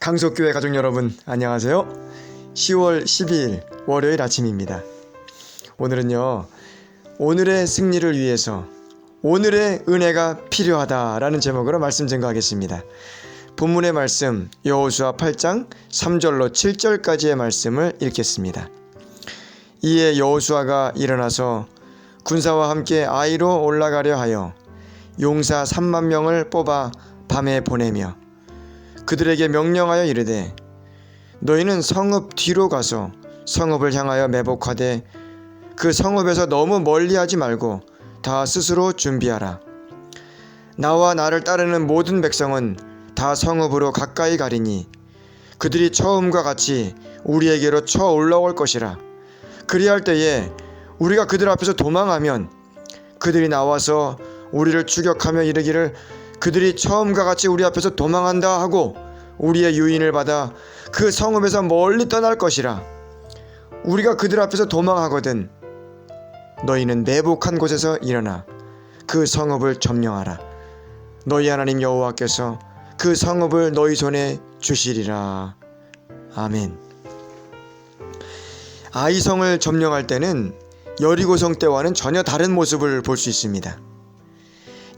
강석교회 가족 여러분 안녕하세요. 10월 12일 월요일 아침입니다. 오늘은요. 오늘의 승리를 위해서 오늘의 은혜가 필요하다라는 제목으로 말씀 증거하겠습니다. 본문의 말씀 여호수아 8장 3절로 7절까지의 말씀을 읽겠습니다. 이에 여호수아가 일어나서 군사와 함께 아이로 올라가려 하여 용사 3만 명을 뽑아 밤에 보내며 그들에게 명령하여 이르되 너희는 성읍 뒤로 가서 성읍을 향하여 매복하되 그 성읍에서 너무 멀리하지 말고 다 스스로 준비하라. 나와 나를 따르는 모든 백성은 다 성읍으로 가까이 가리니 그들이 처음과 같이 우리에게로 쳐 올라올 것이라. 그리할 때에 우리가 그들 앞에서 도망하면 그들이 나와서 우리를 추격하며 이르기를 그들이 처음과 같이 우리 앞에서 도망한다 하고 우리의 유인을 받아 그 성읍에서 멀리 떠날 것이라. 우리가 그들 앞에서 도망하거든 너희는 매복한 곳에서 일어나 그 성읍을 점령하라. 너희 하나님 여호와께서 그 성읍을 너희 손에 주시리라. 아멘. 아이성을 점령할 때는 여리고성 때와는 전혀 다른 모습을 볼 수 있습니다.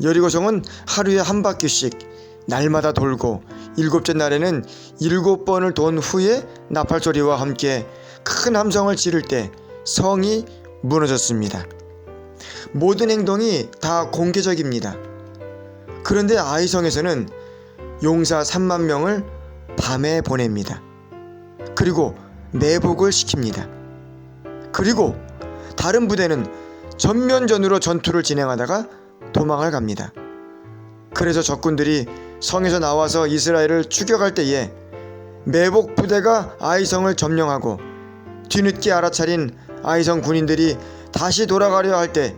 여리고성은 하루에 한 바퀴씩 날마다 돌고 일곱째 날에는 일곱 번을 돈 후에 나팔 소리와 함께 큰 함성을 지를 때 성이 무너졌습니다. 모든 행동이 다 공개적입니다. 그런데 아이성에서는 용사 3만 명을 밤에 보냅니다. 그리고 매복을 시킵니다. 그리고 다른 부대는 전면전으로 전투를 진행하다가 도망을 갑니다. 그래서 적군들이 성에서 나와서 이스라엘을 추격할 때에 매복 부대가 아이성을 점령하고 뒤늦게 알아차린 아이성 군인들이 다시 돌아가려 할 때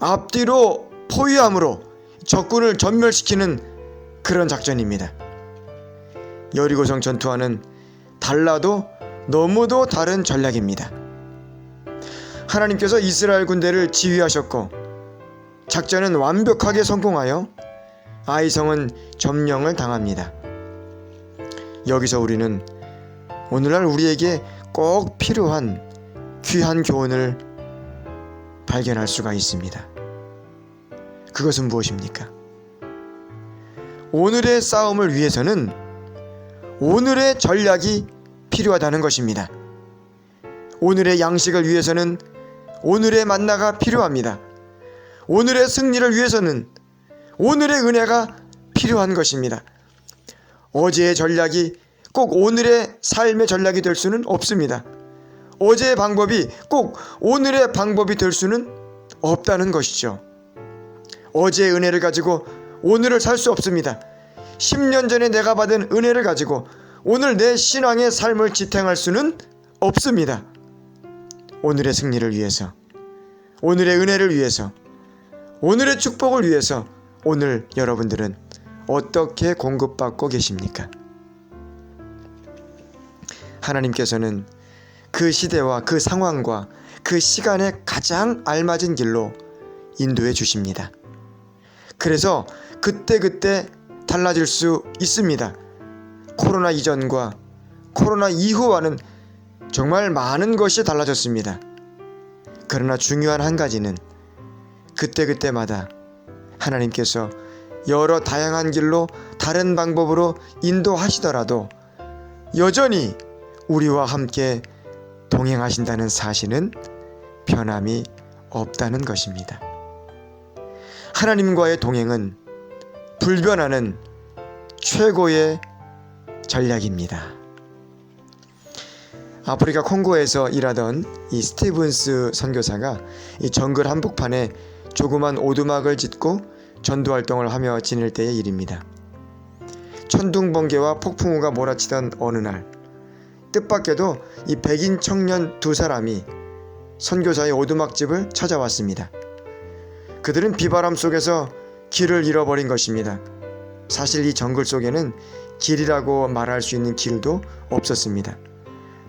앞뒤로 포위함으로 적군을 전멸시키는 그런 작전입니다. 여리고성 전투와는 달라도 너무도 다른 전략입니다. 하나님께서 이스라엘 군대를 지휘하셨고 작전은 완벽하게 성공하여 아이성은 점령을 당합니다. 여기서 우리는 오늘날 우리에게 꼭 필요한 귀한 교훈을 발견할 수가 있습니다. 그것은 무엇입니까? 오늘의 싸움을 위해서는 오늘의 전략이 필요하다는 것입니다. 오늘의 양식을 위해서는 오늘의 만나가 필요합니다. 오늘의 승리를 위해서는 오늘의 은혜가 필요한 것입니다. 어제의 전략이 꼭 오늘의 삶의 전략이 될 수는 없습니다. 어제의 방법이 꼭 오늘의 방법이 될 수는 없다는 것이죠. 어제의 은혜를 가지고 오늘을 살 수 없습니다. 10년 전에 내가 받은 은혜를 가지고 오늘 내 신앙의 삶을 지탱할 수는 없습니다. 오늘의 승리를 위해서, 오늘의 은혜를 위해서, 오늘의 축복을 위해서 오늘 여러분들은 어떻게 공급받고 계십니까? 하나님께서는 그 시대와 그 상황과 그 시간에 가장 알맞은 길로 인도해 주십니다. 그래서 그때그때 달라질 수 있습니다. 코로나 이전과 코로나 이후와는 정말 많은 것이 달라졌습니다. 그러나 중요한 한 가지는 그때그때마다 하나님께서 여러 다양한 길로 다른 방법으로 인도하시더라도 여전히 우리와 함께 동행하신다는 사실은 변함이 없다는 것입니다. 하나님과의 동행은 불변하는 최고의 전략입니다. 아프리카 콩고에서 일하던 이 스티븐스 선교사가 이 정글 한복판에 조그만 오두막을 짓고 전도 활동을 하며 지낼 때의 일입니다. 천둥 번개와 폭풍우가 몰아치던 어느 날 뜻밖에도 이 백인 청년 두 사람이 선교사의 오두막집을 찾아왔습니다. 그들은 비바람 속에서 길을 잃어버린 것입니다. 사실 이 정글 속에는 길이라고 말할 수 있는 길도 없었습니다.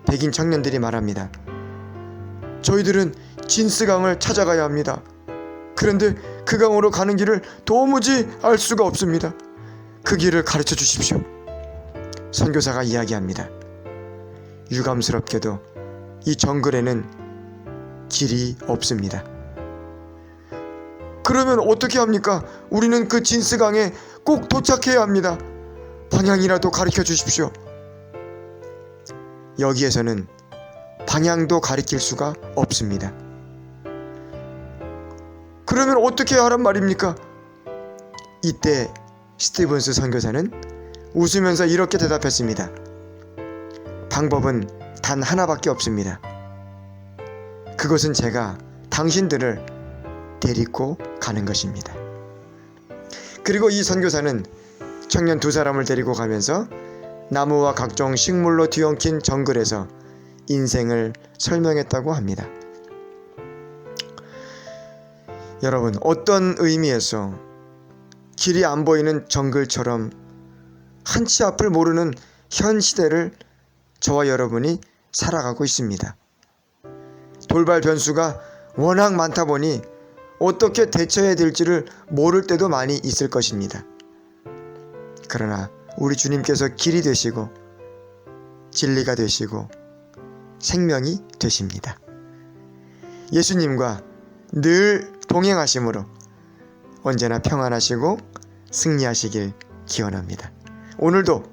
백인 청년들이 말합니다. 저희들은 진스강을 찾아가야 합니다. 그런데 그 강으로 가는 길을 도무지 알 수가 없습니다. 그 길을 가르쳐 주십시오. 선교사가 이야기합니다. 유감스럽게도 이 정글에는 길이 없습니다. 그러면 어떻게 합니까? 우리는 그 진스강에 꼭 도착해야 합니다. 방향이라도 가르쳐 주십시오. 여기에서는 방향도 가리킬 수가 없습니다. 그러면 어떻게 하란 말입니까? 이때 스티븐스 선교사는 웃으면서 이렇게 대답했습니다. 방법은 단 하나밖에 없습니다. 그것은 제가 당신들을 데리고 가는 것입니다. 그리고 이 선교사는 청년 두 사람을 데리고 가면서 나무와 각종 식물로 뒤엉킨 정글에서 인생을 설명했다고 합니다. 여러분, 어떤 의미에서 길이 안 보이는 정글처럼 한 치 앞을 모르는 현 시대를 저와 여러분이 살아가고 있습니다. 돌발 변수가 워낙 많다 보니 어떻게 대처해야 될지를 모를 때도 많이 있을 것입니다. 그러나 우리 주님께서 길이 되시고 진리가 되시고 생명이 되십니다. 예수님과 늘 동행하심으로 언제나 평안하시고 승리하시길 기원합니다. 오늘도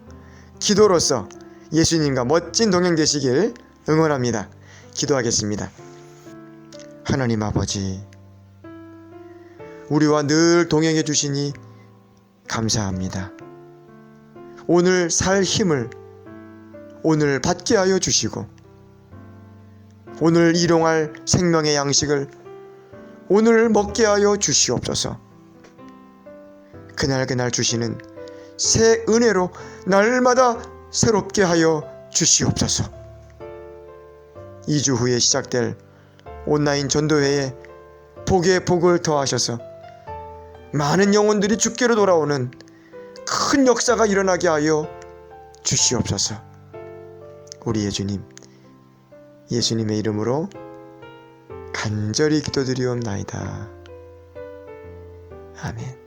기도로서 예수님과 멋진 동행 되시길 응원합니다. 기도하겠습니다. 하나님 아버지, 우리와 늘 동행해 주시니 감사합니다. 오늘 살 힘을 오늘 받게 하여 주시고, 오늘 일용할 생명의 양식을 오늘 먹게 하여 주시옵소서. 그날 그날 주시는 새 은혜로 날마다 새롭게 하여 주시옵소서. 2주 후에 시작될 온라인 전도회에 복의 복을 더하셔서 많은 영혼들이 주께로 돌아오는 큰 역사가 일어나게 하여 주시옵소서. 우리 예수님, 예수님의 이름으로 간절히 기도드리옵나이다. 아멘.